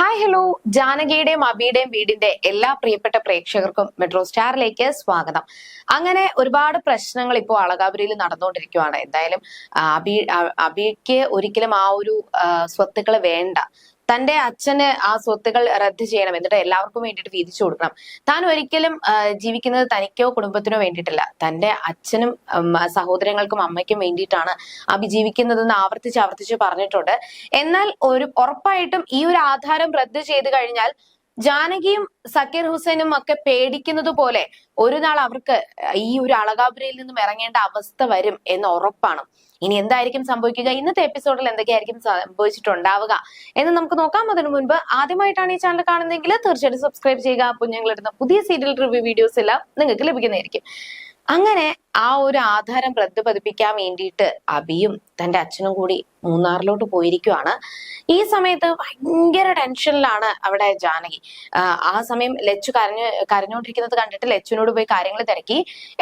Hi hello ജാനകിയുടെയും അബിയുടെയും വീടിന്റെ എല്ലാ പ്രിയപ്പെട്ട പ്രേക്ഷകർക്കും മെട്രോ സ്റ്റാറിലേക്ക് സ്വാഗതം. അങ്ങനെ ഒരുപാട് പ്രശ്നങ്ങൾ ഇപ്പോൾ അളകാപുരിയിൽ നടന്നുകൊണ്ടിരിക്കുകയാണ് എന്തായാലും അബി അബിക്ക് ഒരിക്കലും ആ ഒരു സ്വത്തുക്കൾ വേണ്ട. തന്റെ അച്ഛന് ആ സ്വത്തുകൾ റദ്ദ് ചെയ്യണം എന്നിട്ട് എല്ലാവർക്കും വേണ്ടിയിട്ട് വീതിച്ചു കൊടുക്കണം. താൻ ഒരിക്കലും ജീവിക്കുന്നത് തനിക്കോ കുടുംബത്തിനോ വേണ്ടിയിട്ടല്ല. തന്റെ അച്ഛനും സഹോദരങ്ങൾക്കും അമ്മയ്ക്കും വേണ്ടിയിട്ടാണ് അബി ജീവിക്കുന്നതെന്ന് ആവർത്തിച്ച് ആവർത്തിച്ച് പറഞ്ഞിട്ടുണ്ട്. എന്നാൽ ഒരു ഉറപ്പായിട്ടും ഈ ഒരു ആധാരം റദ്ദ് ചെയ്ത് കഴിഞ്ഞാൽ ജാനകിയും സക്കീർ ഹുസൈനും ഒക്കെ പേടിക്കുന്നത് പോലെ ഒരു നാൾ അവർക്ക് ഈ ഒരു അളകാപുരയിൽ നിന്നും ഇറങ്ങേണ്ട അവസ്ഥ വരും എന്ന് ഉറപ്പാണ്. ഇനി എന്തായിരിക്കും സംഭവിക്കുക? ഇന്നത്തെ എപ്പിസോഡിൽ എന്തൊക്കെയായിരിക്കും സംഭവിച്ചിട്ടുണ്ടാവുക എന്ന് നമുക്ക് നോക്കാം. അതിനു മുൻപ് ആദ്യമായിട്ടാണ് ഈ ചാനൽ കാണുന്നതെങ്കിൽ തീർച്ചയായിട്ടും സബ്സ്ക്രൈബ് ചെയ്യുക. അപ്പോൾ ഞങ്ങൾ ഇടുന്ന പുതിയ സീരിയൽ റിവ്യൂ വീഡിയോസ് എല്ലാം നിങ്ങൾക്ക് ലഭിക്കുന്നതായിരിക്കും. അങ്ങനെ ആ ഒരു ആധാരം പ്രതിപതിപ്പിക്കാൻ പതിപ്പിക്കാൻ വേണ്ടിയിട്ട് അബിയും തന്റെ അച്ഛനും കൂടി മൂന്നാറിലോട്ട് പോയിരിക്കുവാണ്. ഈ സമയത്ത് ഭയങ്കര ടെൻഷനിലാണ് അവിടെ ജാനകി. ആ സമയം ലച്ചു കരഞ്ഞു കരഞ്ഞുകൊണ്ടിരിക്കുന്നത് കണ്ടിട്ട് ലച്ചുവിനോട് പോയി കാര്യങ്ങൾ തിരക്കി.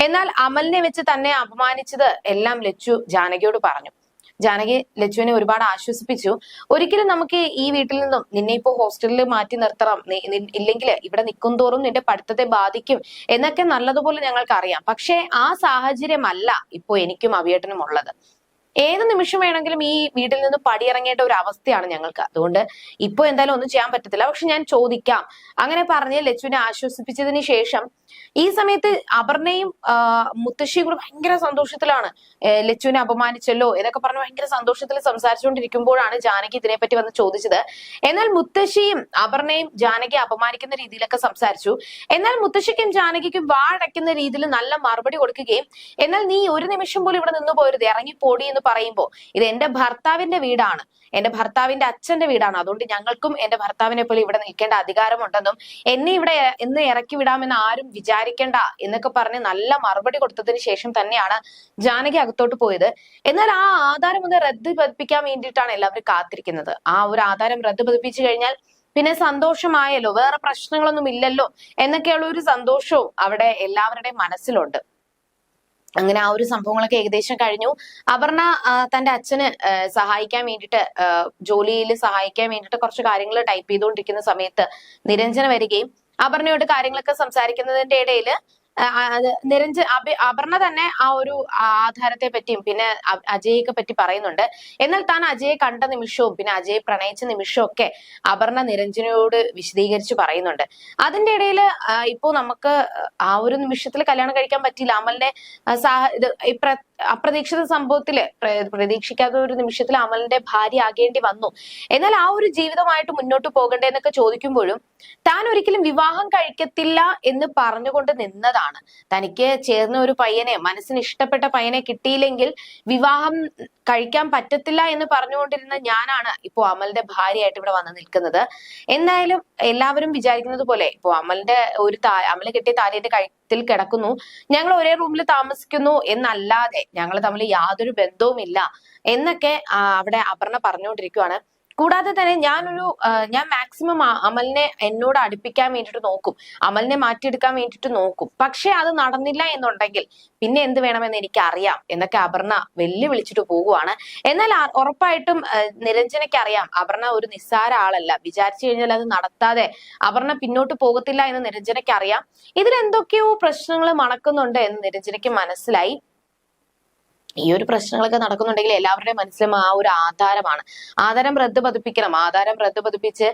എന്നാൽ അമലിനെ വെച്ച് തന്നെ അപമാനിച്ചത് എല്ലാം ലച്ചു ജാനകിയോട് പറഞ്ഞു. ജാനകി ലച്ചുവിനെ ഒരുപാട് ആശ്വസിപ്പിച്ചു. ഒരിക്കലും നമുക്ക് ഈ വീട്ടിൽ നിന്നും നിന്നെ ഇപ്പോ ഹോസ്റ്റലിൽ മാറ്റി നിർത്തണം. ഇല്ലെങ്കിൽ ഇവിടെ നിൽക്കും തോറും നിന്റെ പഠിത്തത്തെ ബാധിക്കും എന്നൊക്കെ നല്ലതുപോലെ ഞങ്ങൾക്ക് അറിയാം പക്ഷേ ആ സാഹചര്യമല്ല ഇപ്പോ എനിക്കും അവിയേട്ടനും ഉള്ളത് ഏത് നിമിഷം വേണമെങ്കിലും ഈ വീട്ടിൽ നിന്ന് പടിയിറങ്ങേണ്ട ഒരു അവസ്ഥയാണ് ഞങ്ങൾക്ക്. അതുകൊണ്ട് ഇപ്പൊ എന്തായാലും ഒന്നും ചെയ്യാൻ പറ്റത്തില്ല. പക്ഷെ ഞാൻ ചോദിക്കാം. അങ്ങനെ പറഞ്ഞ് ലച്ചുവിനെ ആശ്വസിപ്പിച്ചതിന് ശേഷം ഈ സമയത്ത് അപർണയും മുത്തശ്ശിയും കൂടെ ഭയങ്കര സന്തോഷത്തിലാണ്. ലച്ചുവിനെ അപമാനിച്ചല്ലോ എന്നൊക്കെ പറഞ്ഞ് ഭയങ്കര സന്തോഷത്തിൽ സംസാരിച്ചുകൊണ്ടിരിക്കുമ്പോഴാണ് ജാനകി ഇതിനെപ്പറ്റി വന്ന് ചോദിച്ചത്. എന്നാൽ മുത്തശ്ശിയും അപർണയും ജാനകി അപമാനിക്കുന്ന രീതിയിലൊക്കെ സംസാരിച്ചു. എന്നാൽ മുത്തശ്ശിക്കും ജാനകിക്കും വാടയ്ക്കുന്ന രീതിയിൽ നല്ല മറുപടി കൊടുക്കുകയും എന്നാൽ നീ ഒരു നിമിഷം പോലും ഇവിടെ നിന്ന് പോരുത്. ഇറങ്ങി പോടി എന്ന് പറയുമ്പോ ഇത് എന്റെ ഭർത്താവിന്റെ വീടാണ്. എന്റെ ഭർത്താവിന്റെ അച്ഛന്റെ വീടാണ്. അതുകൊണ്ട് ഞങ്ങൾക്കും എന്റെ ഭർത്താവിനെ പോലെ ഇവിടെ നിൽക്കേണ്ട അധികാരമുണ്ടെന്നും എന്നെ ഇവിടെ എന്ന് ഇറക്കി വിടാമെന്ന് ആരും വിചാരിക്കേണ്ട എന്നൊക്കെ പറഞ്ഞ് നല്ല മറുപടി കൊടുത്തതിന് ശേഷം തന്നെയാണ് ജാനകി അകത്തോട്ട് പോയത്. എന്നാൽ ആ ആധാരം ഒന്ന് റദ്ദ് പതിപ്പിക്കാൻ വേണ്ടിയിട്ടാണ് എല്ലാവരും കാത്തിരിക്കുന്നത്. ആ ഒരു ആധാരം റദ്ദ് പതിപ്പിച്ചു കഴിഞ്ഞാൽ പിന്നെ സന്തോഷമായല്ലോ വേറെ പ്രശ്നങ്ങളൊന്നും ഇല്ലല്ലോ എന്നൊക്കെയുള്ള ഒരു സന്തോഷവും അവിടെ എല്ലാവരുടെയും മനസ്സിലുണ്ട്. അങ്ങനെ ആ ഒരു സംഭവങ്ങളൊക്കെ ഏകദേശം കഴിഞ്ഞു. അപർണ തന്റെ അച്ഛന് സഹായിക്കാൻ വേണ്ടിയിട്ട് ജോലിയിൽ സഹായിക്കാൻ വേണ്ടിയിട്ട് കുറച്ച് കാര്യങ്ങൾ ടൈപ്പ് ചെയ്തുകൊണ്ടിരിക്കുന്ന സമയത്ത് നിരഞ്ജന വരികയും അപർണയോട് കാര്യങ്ങളൊക്കെ സംസാരിക്കുന്നതിന്റെ ഇടയിൽ നിരഞ്ജൻ അഭി അപർണ തന്നെ ആ ഒരു ആധാരത്തെ പറ്റിയും പിന്നെ അജയ്ക്ക് പറ്റി പറയുന്നുണ്ട്. എന്നാൽ താൻ അജയെ കണ്ട നിമിഷവും പിന്നെ അജയെ പ്രണയിച്ച നിമിഷവും ഒക്കെ അപർണ നിരഞ്ജനോട് വിശദീകരിച്ച് പറയുന്നുണ്ട്. അതിന്റെ ഇടയിൽ ഇപ്പോ നമുക്ക് ആ ഒരു നിമിഷത്തിൽ കല്യാണം കഴിക്കാൻ പറ്റിയില്ല. അമലിന്റെ സാഹ അപ്രതീക്ഷിത സംഭവത്തിൽ പ്ര- പ്രതീക്ഷിക്കാത്ത ഒരു നിമിഷത്തിൽ അമലിന്റെ ഭാര്യ ആകേണ്ടി വന്നു. എന്നാൽ ആ ഒരു ജീവിതമായിട്ട് മുന്നോട്ട് പോകണ്ടേ എന്നൊക്കെ ചോദിക്കുമ്പോഴും താൻ ഒരിക്കലും വിവാഹം കഴിക്കത്തില്ല എന്ന് പറഞ്ഞുകൊണ്ട് നിന്നതാണ്. തനിക്ക് ചേർന്ന ഒരു പയ്യനെ മനസ്സിന് ഇഷ്ടപ്പെട്ട പയ്യനെ കിട്ടിയില്ലെങ്കിൽ വിവാഹം കഴിക്കാൻ പറ്റത്തില്ല എന്ന് പറഞ്ഞുകൊണ്ടിരുന്ന ഞാനാണ് ഇപ്പോ അമലിന്റെ ഭാര്യയായിട്ട് ഇവിടെ വന്ന് നിൽക്കുന്നത്. എന്തായാലും എല്ലാവരും വിചാരിക്കുന്നത് പോലെ ഇപ്പോ അമലിന്റെ ഒരു താ അമൽ കിട്ടിയ താലിയുടെ കഴുത്തിൽ കിടക്കുന്നു. ഞങ്ങൾ ഒരേ റൂമിൽ താമസിക്കുന്നു എന്നല്ലാതെ ഞങ്ങൾ തമ്മിൽ യാതൊരു ബന്ധവുമില്ല എന്നൊക്കെ അവിടെ അപർണ പറഞ്ഞുകൊണ്ടിരിക്കുവാണ്. കൂടാതെ തന്നെ ഞാനൊരു ഞാൻ മാക്സിമം അമലിനെ എന്നോട് അടുപ്പിക്കാൻ വേണ്ടിയിട്ട് നോക്കും. അമലിനെ മാറ്റിയെടുക്കാൻ വേണ്ടിയിട്ട് നോക്കും. പക്ഷെ അത് നടന്നില്ല എന്നുണ്ടെങ്കിൽ പിന്നെ എന്ത് വേണമെന്ന് എനിക്ക് അറിയാം എന്നൊക്കെ അപർണ വെല്ലുവിളിച്ചിട്ട് പോകുവാണ്. എന്നാൽ ഉറപ്പായിട്ടും നിരഞ്ജനയ്ക്ക് അറിയാം. അപർണ ഒരു നിസ്സാര ആളല്ല. വിചാരിച്ചു കഴിഞ്ഞാൽ അത് നടത്താതെ അപർണ പിന്നോട്ട് പോകത്തില്ല എന്ന് നിരഞ്ജനയ്ക്ക് അറിയാം. ഇതിലെന്തൊക്കെയോ പ്രശ്നങ്ങൾ മണക്കുന്നുണ്ട് എന്ന് നിരഞ്ജനയ്ക്ക് മനസ്സിലായി. ഈ ഒരു പ്രശ്നങ്ങളൊക്കെ നടക്കുന്നുണ്ടെങ്കിൽ എല്ലാവരുടെയും മനസ്സിലും ആ ഒരു ആധാരമാണ്. ആധാരം റദ്ദ് പതിപ്പിക്കണം ആധാരം റദ്ദ് പതിപ്പിച്ച്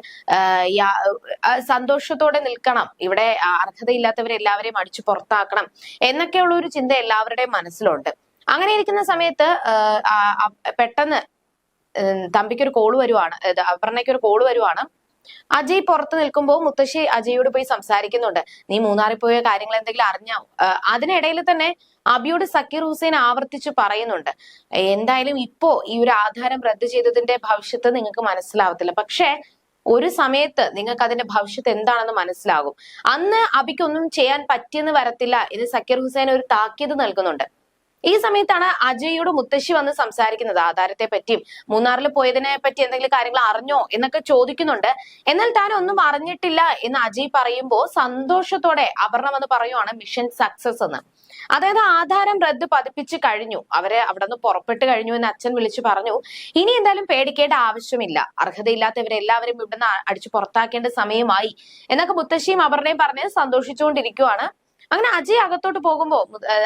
സന്തോഷത്തോടെ നിൽക്കണം. ഇവിടെ അർഹതയില്ലാത്തവരെ എല്ലാവരെയും അടിച്ചു പുറത്താക്കണം എന്നൊക്കെയുള്ള ഒരു ചിന്ത എല്ലാവരുടെയും മനസ്സിലുണ്ട്. അങ്ങനെ ഇരിക്കുന്ന സമയത്ത് പെട്ടെന്ന് തമ്പിക്ക് ഒരു കോൾ വരുവാണ്. അപർണയ്ക്ക് ഒരു കോൾ വരുവാണ്. അജയ് പുറത്ത് നിൽക്കുമ്പോൾ മുത്തശ്ശി അജയോട് പോയി സംസാരിക്കുന്നുണ്ട്. നീ മൂന്നാറിൽ പോയ കാര്യങ്ങൾ എന്തെങ്കിലും അറിഞ്ഞാവും അതിനിടയിൽ തന്നെ അബിയോട് സക്കീർ ഹുസൈൻ ആവർത്തിച്ച് പറയുന്നുണ്ട്. എന്തായാലും ഇപ്പോ ഈ ഒരു ആധാരം റദ്ദ് ചെയ്തതിന്റെ ഭവിഷ്യത്ത് നിങ്ങൾക്ക് മനസ്സിലാവത്തില്ല. പക്ഷേ ഒരു സമയത്ത് നിങ്ങൾക്ക് അതിന്റെ ഭവിഷ്യത്ത് എന്താണെന്ന് മനസ്സിലാകും. അന്ന് അബിക്കൊന്നും ചെയ്യാൻ പറ്റിയെന്ന് വരത്തില്ല. എന്ന് സക്കീർ ഹുസൈൻ ഒരു താക്കീത് നൽകുന്നുണ്ട്. ഈ സമയത്താണ് അജയോട് മുത്തശ്ശി വന്ന് സംസാരിക്കുന്നത്. ആധാരത്തെ പറ്റിയും മൂന്നാറിൽ പോയതിനെ പറ്റി എന്തെങ്കിലും കാര്യങ്ങൾ അറിഞ്ഞോ എന്നൊക്കെ ചോദിക്കുന്നുണ്ട്. എന്നാൽ താൻ ഒന്നും അറിഞ്ഞിട്ടില്ല എന്ന് അജയ് പറയുമ്പോൾ സന്തോഷത്തോടെ അപർണ വന്ന് പറയുവാണ് മിഷൻ സക്സസ് എന്ന്. അതായത് ആധാരം റദ്ദ് പതിപ്പിച്ച് കഴിഞ്ഞു. അവരെ അവിടെ നിന്ന് പുറപ്പെട്ട് കഴിഞ്ഞു എന്ന് അച്ഛൻ വിളിച്ചു പറഞ്ഞു. ഇനി എന്തായാലും പേടിക്കേണ്ട ആവശ്യമില്ല. അർഹതയില്ലാത്തവരെ എല്ലാവരും ഇവിടുന്ന് അടിച്ചു പുറത്താക്കേണ്ട സമയമായി. എന്നൊക്കെ മുത്തശ്ശിയും അപർണയും പറഞ്ഞ് സന്തോഷിച്ചുകൊണ്ടിരിക്കുവാണ്. അങ്ങനെ അജയ് അകത്തോട്ട് പോകുമ്പോ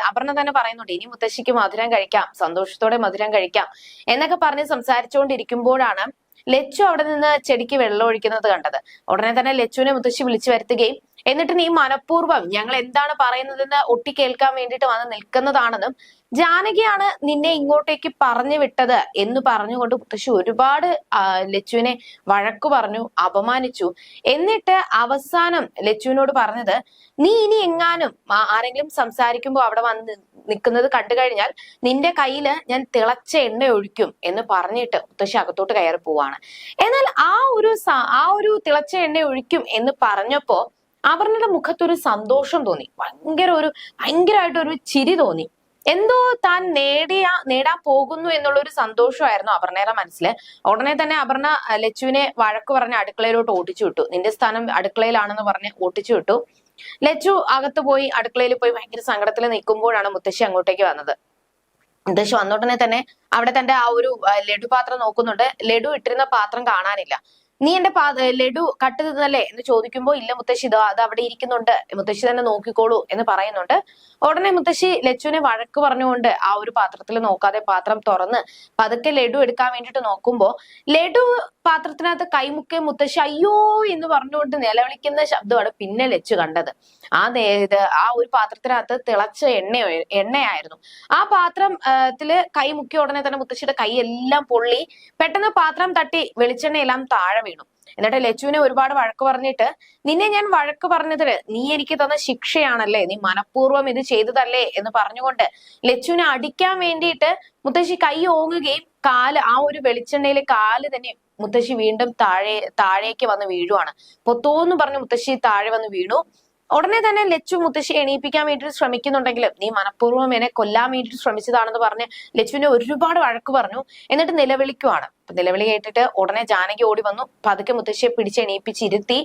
അപർണ തന്നെ പറയുന്നുണ്ട് ഇനി മുത്തശ്ശിക്ക് മധുരം കഴിക്കാം. സന്തോഷത്തോടെ മധുരം കഴിക്കാം. എന്നൊക്കെ പറഞ്ഞ് സംസാരിച്ചുകൊണ്ടിരിക്കുമ്പോഴാണ് ലച്ചു അവിടെ നിന്ന് ചെടിക്ക് വെള്ളം ഒഴിക്കുന്നത് കണ്ടത്. ഉടനെ തന്നെ ലച്ചുവിനെ മുത്തശ്ശി വിളിച്ചു വരുത്തുകയും എന്നിട്ട് നീ മനഃപൂർവം ഞങ്ങൾ എന്താണ് പറയുന്നതെന്ന് ഒട്ടി കേൾക്കാൻ വേണ്ടിയിട്ട് വന്ന് നിൽക്കുന്നതാണെന്നും ജാനകിയാണ് നിന്നെ ഇങ്ങോട്ടേക്ക് പറഞ്ഞു വിട്ടത് എന്ന് പറഞ്ഞുകൊണ്ട് മുത്തശ്ശി ഒരുപാട് ലച്ചുവിനെ വഴക്കു പറഞ്ഞു അപമാനിച്ചു. എന്നിട്ട് അവസാനം ലച്ചുവിനോട് പറഞ്ഞത് നീ ഇനി എങ്ങാനും ആരെങ്കിലും സംസാരിക്കുമ്പോൾ അവിടെ വന്ന് നിൽക്കുന്നത് കണ്ടു കഴിഞ്ഞാൽ നിന്റെ കയ്യിൽ ഞാൻ തിളച്ച എണ്ണ ഒഴിക്കും എന്ന് പറഞ്ഞിട്ട് മുത്തശ്ശി അകത്തോട്ട് കയറി പോവാണ്. എന്നാൽ ആ ഒരു ആ ഒരു തിളച്ച എണ്ണ ഒഴിക്കും എന്ന് പറഞ്ഞപ്പോ അപർണയുടെ മുഖത്തൊരു സന്തോഷം തോന്നി. ഭയങ്കര ഒരു ഭയങ്കരമായിട്ടൊരു ചിരി തോന്നി. എന്തോ താൻ നേടിയ നേടാൻ പോകുന്നു എന്നുള്ള ഒരു സന്തോഷമായിരുന്നു അപർണയുടെ മനസ്സിൽ ഉടനെ തന്നെ അപർണ ലച്ചുവിനെ വഴക്ക് പറഞ്ഞ് അടുക്കളയിലോട്ട് ഓട്ടിച്ചു വിട്ടു. നിന്റെ സ്ഥാനം അടുക്കളയിലാണെന്ന് പറഞ്ഞ് ഓട്ടിച്ചു വിട്ടു. ലച്ചു അകത്ത് പോയി അടുക്കളയിൽ പോയി ഭയങ്കര സങ്കടത്തിൽ നിൽക്കുമ്പോഴാണ് മുത്തശ്ശി അങ്ങോട്ടേക്ക് വന്നത്. മുത്തശ്ശി വന്നോടനെ തന്നെ അവിടെ തന്റെ ആ ഒരു ലഡു പാത്രം നോക്കുന്നുണ്ട്. ലഡു ഇട്ടിരുന്ന പാത്രം കാണാനില്ല. നീ എന്റെ പാ ലഡു കട്ട് തിന്നല്ലേ എന്ന് ചോദിക്കുമ്പോ ഇല്ല മുത്തശ്ശി ഇതാ അത് അവിടെ ഇരിക്കുന്നുണ്ട്. മുത്തശ്ശി തന്നെ നോക്കിക്കോളൂ എന്ന് പറയുന്നുണ്ട്. ഉടനെ മുത്തശ്ശി ലച്ചുവിനെ വഴക്ക് പറഞ്ഞുകൊണ്ട് ആ ഒരു പാത്രത്തിൽ നോക്കാതെ പാത്രം തുറന്ന് പതുക്കെ ലഡു എടുക്കാൻ വേണ്ടിട്ട് നോക്കുമ്പോ ലഡു പാത്രത്തിനകത്ത് കൈമുക്കെ മുത്തശ്ശി അയ്യോ എന്ന് പറഞ്ഞുകൊണ്ട് നിലവിളിക്കുന്ന ശബ്ദമാണ് പിന്നെ ലച്ചു കണ്ടത്. ആ ഇത് ആ ഒരു പാത്രത്തിനകത്ത് തിളച്ച എണ്ണ എണ്ണയായിരുന്നു. ആ പാത്രം ആ, ത്തിൽ കൈ മുക്കിയ ഉടനെ തന്നെ മുത്തശ്ശിയുടെ കൈ എല്ലാം പൊള്ളി പെട്ടെന്ന് പാത്രം തട്ടി വെളിച്ചെണ്ണയെല്ലാം താഴെ വീണു. എന്നിട്ട് ലച്ചുവിനെ ഒരുപാട് വഴക്ക് പറഞ്ഞിട്ട് നിന്നെ ഞാൻ വഴക്ക് പറഞ്ഞതിൽ നീ എനിക്ക് തന്ന ശിക്ഷയാണല്ലേ? നീ മനഃപൂർവം ഇത് ചെയ്തതല്ലേ? എന്ന് പറഞ്ഞുകൊണ്ട് ലച്ചുവിനെ അടിക്കാൻ വേണ്ടിയിട്ട് മുത്തശ്ശി കൈ ഓങ്ങുകയും കാൽ ആ ഒരു വെളിച്ചെണ്ണയിലെ കാൽ തന്നെ മുത്തശ്ശി വീണ്ടും താഴെ താഴേക്ക് വന്ന് വീഴുവാണ്. പൊത്തോന്ന് പറഞ്ഞ് മുത്തശ്ശി താഴെ വന്ന് വീണു. ഉടനെ തന്നെ ലച്ചു മുത്തശ്ശി എണീപ്പിക്കാൻ വേണ്ടി ശ്രമിക്കുന്നുണ്ടെങ്കിലും നീ മനഃപൂർവം എന്നെ കൊല്ലാൻ വേണ്ടിയിട്ട് ശ്രമിച്ചതാണെന്ന് പറഞ്ഞ് ലച്ചുവിനെ ഒരുപാട് വഴക്ക് പറഞ്ഞു. എന്നിട്ട് നിലവിളിക്കുവാണ്. നിലവിളി കേട്ടിട്ട് ഉടനെ ജാനകി ഓടി വന്നു. പതുക്കെ മുത്തശ്ശിയെ പിടിച്ച് എണീപ്പിച്ചിരുത്തി.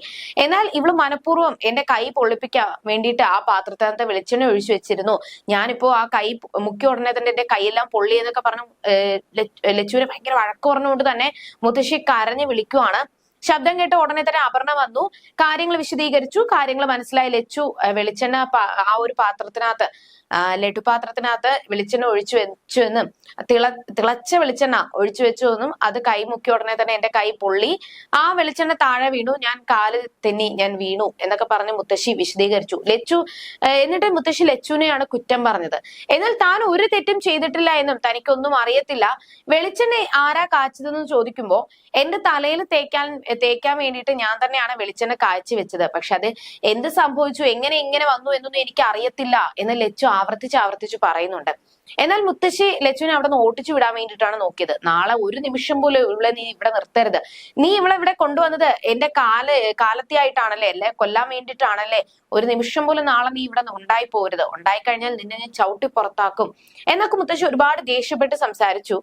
എന്നാൽ ഇവൾ മനഃപൂർവം എന്റെ കൈ പൊള്ളിപ്പിക്കാൻ വേണ്ടിയിട്ട് ആ പാത്രത്തിനകത്ത് വെളിച്ചെണ്ണ ഒഴിച്ചു വെച്ചിരുന്നു. ഞാനിപ്പോ ആ കൈ മുക്കിയ ഉടനെ തന്നെ എന്റെ കൈയെല്ലാം പൊള്ളി എന്നൊക്കെ പറഞ്ഞു ലച്ചുവിനെ ഭയങ്കര വഴക്ക് പറഞ്ഞുകൊണ്ട് തന്നെ മുത്തശ്ശി കരഞ്ഞു വിളിക്കുവാണ്. ശബ്ദം കേട്ട ഉടനെ തന്നെ അപർണ വന്നു. കാര്യങ്ങൾ വിശദീകരിച്ചു. കാര്യങ്ങൾ മനസ്സിലായി. ലച്ചു വെളിച്ചെണ്ണ ആ ഒരു പാത്രത്തിനകത്ത് ലഡുപാത്രത്തിനകത്ത് ലഡു പാത്രത്തിനകത്ത് വെളിച്ചെണ്ണ ഒഴിച്ചു വെച്ചു എന്നും തിള തിളച്ച വെളിച്ചെണ്ണ ഒഴിച്ചു വെച്ചു എന്നും അത് കൈ മുക്കിയ ഉടനെ തന്നെ എന്റെ കൈ പൊള്ളി. ആ വെളിച്ചെണ്ണ താഴെ വീണു. ഞാൻ കാൽ തെന്നി. ഞാൻ വീണു എന്നൊക്കെ പറഞ്ഞ് മുത്തശ്ശി വിശദീകരിച്ചു. ലച്ചു എന്നിട്ട് മുത്തശ്ശി ലച്ചുവിനെയാണ് കുറ്റം പറഞ്ഞത്. എന്നാൽ താൻ ഒരു തെറ്റും ചെയ്തിട്ടില്ല എന്നും തനിക്കൊന്നും അറിയത്തില്ല. വെളിച്ചെണ്ണ ആരാ കാച്ചതെന്ന് ചോദിക്കുമ്പോ എന്റെ തലയിൽ തേക്കാൻ തേക്കാൻ വേണ്ടിയിട്ട് ഞാൻ തന്നെയാണ് വെളിച്ചെണ്ണ കാഴ്ച വെച്ചത്. പക്ഷെ അത് എന്ത് സംഭവിച്ചു? എങ്ങനെ ഇങ്ങനെ വന്നു എന്നൊന്നും എനിക്ക് അറിയത്തില്ല എന്ന് ലച്ചു ആവർത്തിച്ച് ആവർത്തിച്ച് പറയുന്നുണ്ട്. എന്നാൽ മുത്തശ്ശി ലച്ചുവിനെ അവിടെ നിന്ന് ഓട്ടിച്ചു വിടാൻ വേണ്ടിയിട്ടാണ് നോക്കിയത്. നാളെ ഒരു നിമിഷം പോലും ഇവിടെ നീ ഇവിടെ നിർത്തരുത്. നീ ഇവിടെ ഇവിടെ കൊണ്ടുവന്നത് എന്റെ കാല കാലത്തെയായിട്ടാണല്ലേ? അല്ലെ? കൊല്ലാൻ വേണ്ടിയിട്ടാണല്ലേ? ഒരു നിമിഷം പോലും നാളെ നീ ഇവിടെ ഉണ്ടായി പോരുത് ഉണ്ടായി കഴിഞ്ഞാൽ നിന്നെ ഞാൻ ചവിട്ടി പുറത്താക്കും. എന്നൊക്കെ മുത്തശ്ശി ഒരുപാട് ദേഷ്യപ്പെട്ട് സംസാരിച്ചു.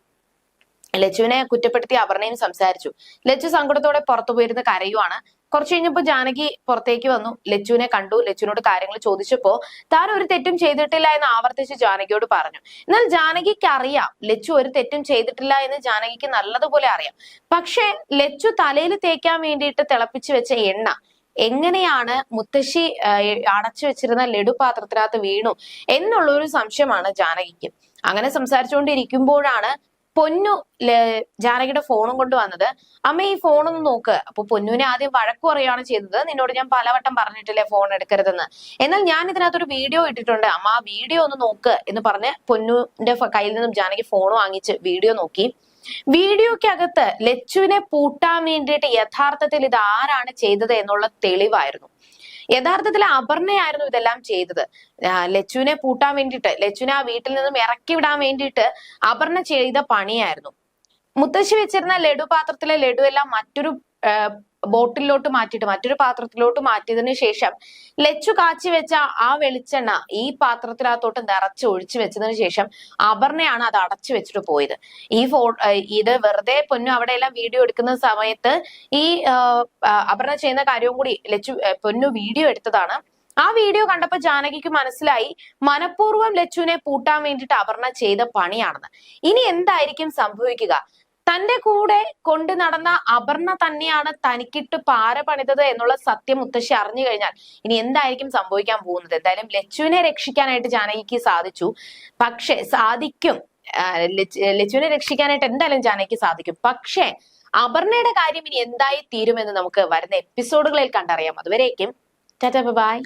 ലച്ചുവിനെ കുറ്റപ്പെടുത്തി അപർണയും സംസാരിച്ചു. ലച്ചു സങ്കടത്തോടെ പുറത്തു പോയിരുന്ന് കരയുവാണ്. കുറച്ചു കഴിഞ്ഞപ്പോൾ ജാനകി പുറത്തേക്ക് വന്നു. ലച്ചുവിനെ കണ്ടു. ലച്ചുവിനോട് കാര്യങ്ങൾ ചോദിച്ചപ്പോ താൻ ഒരു തെറ്റും ചെയ്തിട്ടില്ല എന്ന് ആവർത്തിച്ച് ജാനകിയോട് പറഞ്ഞു. എന്നാൽ ജാനകിക്ക് അറിയാം ലച്ചു ഒരു തെറ്റും ചെയ്തിട്ടില്ല എന്ന് ജാനകിക്ക് നല്ലതുപോലെ അറിയാം. പക്ഷെ ലച്ചു തലയിൽ തേക്കാൻ വേണ്ടിയിട്ട് തിളപ്പിച്ചു വെച്ച എണ്ണ എങ്ങനെയാണ് മുത്തശ്ശി അടച്ചു വെച്ചിരുന്ന ലഡു പാത്രത്തിനകത്ത് വീണു എന്നുള്ള ഒരു സംശയമാണ് ജാനകിക്ക്. അങ്ങനെ സംസാരിച്ചുകൊണ്ടിരിക്കുമ്പോഴാണ് പൊന്നു ജാനകിയുടെ ഫോണും കൊണ്ട് വന്നത് അമ്മ ഈ ഫോണൊന്ന് നോക്ക്. അപ്പൊ പൊന്നുവിനെ ആദ്യം വഴക്കു പറയുകയാണ് ചെയ്തത്. നിന്നോട് ഞാൻ പലവട്ടം പറഞ്ഞിട്ടില്ലേ ഫോൺ എടുക്കരുതെന്ന്. എന്നാൽ ഞാൻ ഇതിനകത്തൊരു വീഡിയോ ഇട്ടിട്ടുണ്ട്. അമ്മ ആ വീഡിയോ ഒന്ന് നോക്ക് എന്ന് പറഞ്ഞ് പൊന്നുവിന്റെ കയ്യിൽ നിന്നും ജാനകി ഫോൺ വാങ്ങിച്ച് വീഡിയോ നോക്കി. വീഡിയോക്കകത്ത് ലച്ചുവിനെ പൂട്ടാൻ വേണ്ടിയിട്ട് യഥാർത്ഥത്തിൽ ഇത് ആരാണ് ചെയ്തത് എന്നുള്ള തെളിവായിരുന്നു. യഥാർത്ഥത്തിൽ അപർണയായിരുന്നു ഇതെല്ലാം ചെയ്തത്. ലച്ചുവിനെ പൂട്ടാൻ വേണ്ടിയിട്ട് ലച്ചുവിനെ ആ വീട്ടിൽ നിന്നും ഇറക്കി വിടാൻ വേണ്ടിയിട്ട് അപർണ ചെയ്ത പണിയായിരുന്നു. മുത്തശ്ശി വെച്ചിരുന്ന ലഡു പാത്രത്തിലെ ലഡു എല്ലാം മറ്റൊരു ബോട്ടിലോട്ട് മാറ്റിയിട്ട് മറ്റൊരു പാത്രത്തിലോട്ട് മാറ്റിയതിനു ശേഷം ലച്ചു കാച്ചി വെച്ച ആ വെളിച്ചെണ്ണ ഈ പാത്രത്തിനകത്തോട്ട് നിറച്ച് ഒഴിച്ചു വെച്ചതിന് ശേഷം അപർണയാണ് അത് അടച്ചു വെച്ചിട്ട് പോയത്. ഈ ഫോ ഇത് വെറുതെ പൊന്നു അവിടെ എല്ലാം വീഡിയോ എടുക്കുന്ന സമയത്ത് ഈ അപർണ ചെയ്യുന്ന കാര്യവും കൂടി ലച്ചു പൊന്നു വീഡിയോ എടുത്തതാണ്. ആ വീഡിയോ കണ്ടപ്പോ ജാനകിക്ക് മനസ്സിലായി മനഃപൂർവം ലച്ചുവിനെ പൂട്ടാൻ വേണ്ടിയിട്ട് അപർണ ചെയ്ത പണിയാണെന്ന്. ഇനി എന്തായിരിക്കും സംഭവിക്കുക? തന്റെ കൂടെ കൊണ്ടു നടന്ന അപർണ തന്നെയാണ് തനിക്കിട്ട് പാര പണിതത് എന്നുള്ള സത്യം മുത്തശ്ശി അറിഞ്ഞു കഴിഞ്ഞാൽ ഇനി എന്തായിരിക്കും സംഭവിക്കാൻ പോകുന്നത്? എന്തായാലും ലച്ചുവിനെ രക്ഷിക്കാനായിട്ട് ജാനകിക്ക് സാധിച്ചു. പക്ഷെ സാധിക്കും. ലച്ചുവിനെ രക്ഷിക്കാനായിട്ട് എന്തായാലും ജാനകിക്ക് സാധിക്കും. പക്ഷേ അപർണയുടെ കാര്യം ഇനി എന്തായി തീരുമെന്ന് നമുക്ക് വരുന്ന എപ്പിസോഡുകളിൽ കണ്ടറിയാം. അതുവരേക്കും ടാറ്റ ബൈ.